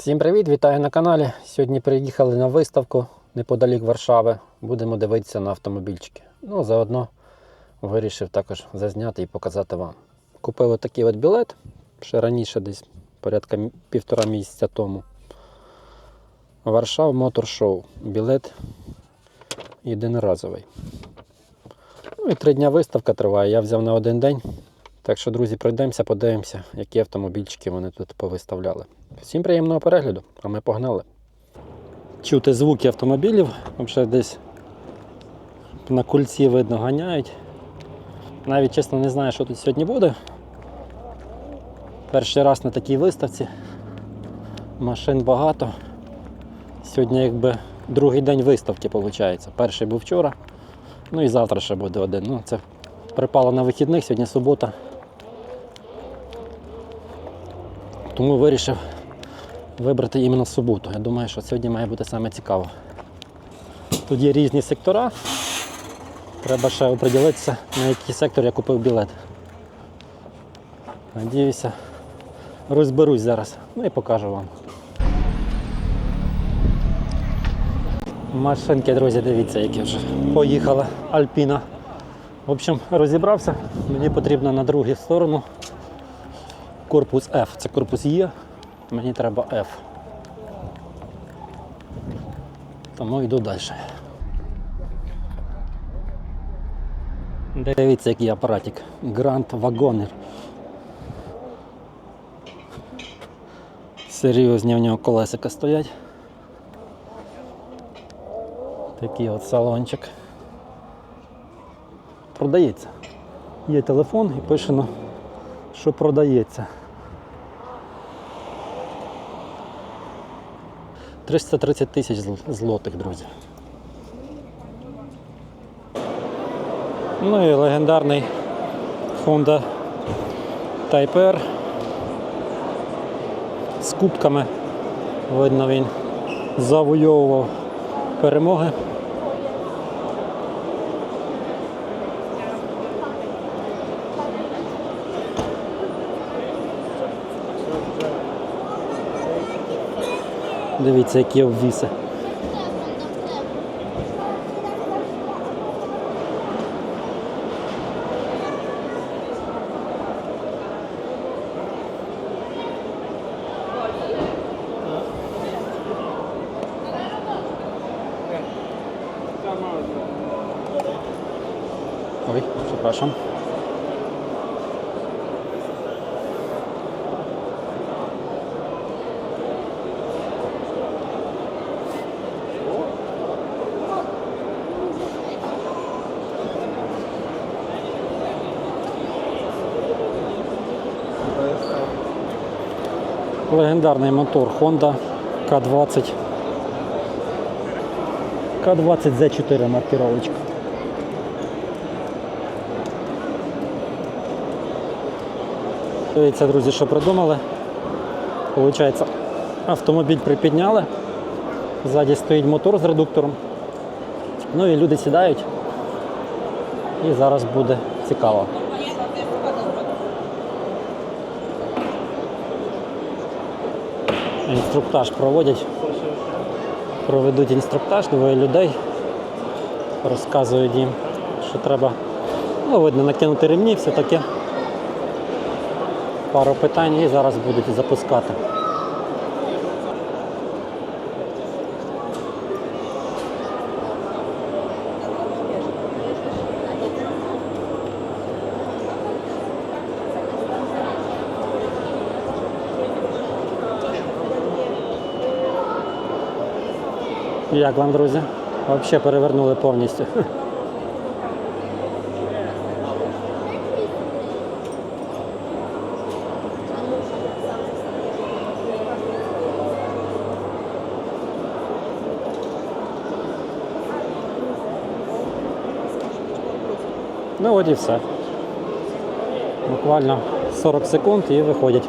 Всім привіт, вітаю на каналі. Сьогодні приїхали на виставку неподалік Варшави. Будемо дивитися на автомобільчики. Ну, заодно вирішив також зазняти і показати вам. Купив отакий от білет ще раніше, десь порядка півтора місяця тому. Варшав Мотор Шоу. Білет єдиноразовий. Ну і три дня виставка триває. Я взяв на один день. Так що, друзі, пройдемося, подивимося, які автомобільчики вони тут повиставляли. Всім приємного перегляду, а ми погнали. Чути звуки автомобілів, вже десь на кульці видно ганяють. Навіть чесно не знаю, що тут сьогодні буде. Перший раз на такій виставці. Машин багато. Сьогодні якби другий день виставки виходить. Перший був вчора, ну і завтра ще буде один. Ну, це припало на вихідних, сьогодні субота. Тому вирішив вибрати іменно суботу. Я думаю, що сьогодні має бути саме цікаво. Тут є різні сектора. Треба ще оприділитися, на який сектор я купив білет. Надіюся, розберусь зараз. Ну і покажу вам. Машинки, друзі, дивіться, які вже поїхала Альпіна. В общем, розібрався. Мені потрібно на другу сторону корпус F. Це корпус Є. Мені треба F. Тому йду далі. Дивіться, який апаратик. Grand Wagoner. Серйозні в нього колесика стоять. Такий от салончик. Продається. Є телефон і пишено, що продається. 330 тисяч злотих, друзі. Ну і легендарний Honda Type R з кубками. Видно, він завойовував перемоги. Дивіться, які обвіси. Ой, przepraszam. Легендарний мотор Honda К20. К20 Z4 маркировочка. Дивіться, друзі, що придумали. Получається, автомобіль припідняли. Ззаді стоїть мотор з редуктором. Ну і люди сідають. І зараз буде цікаво. Інструктаж проводять. Проведуть інструктаж, двоє людей. Розказують їм, що треба, ну, видно, накинути ремні, все таке. Пару питань і зараз будуть запускати. Як вам, друзі? Взагалі перевернули повністю. Ну от і все. Буквально 40 секунд і виходять.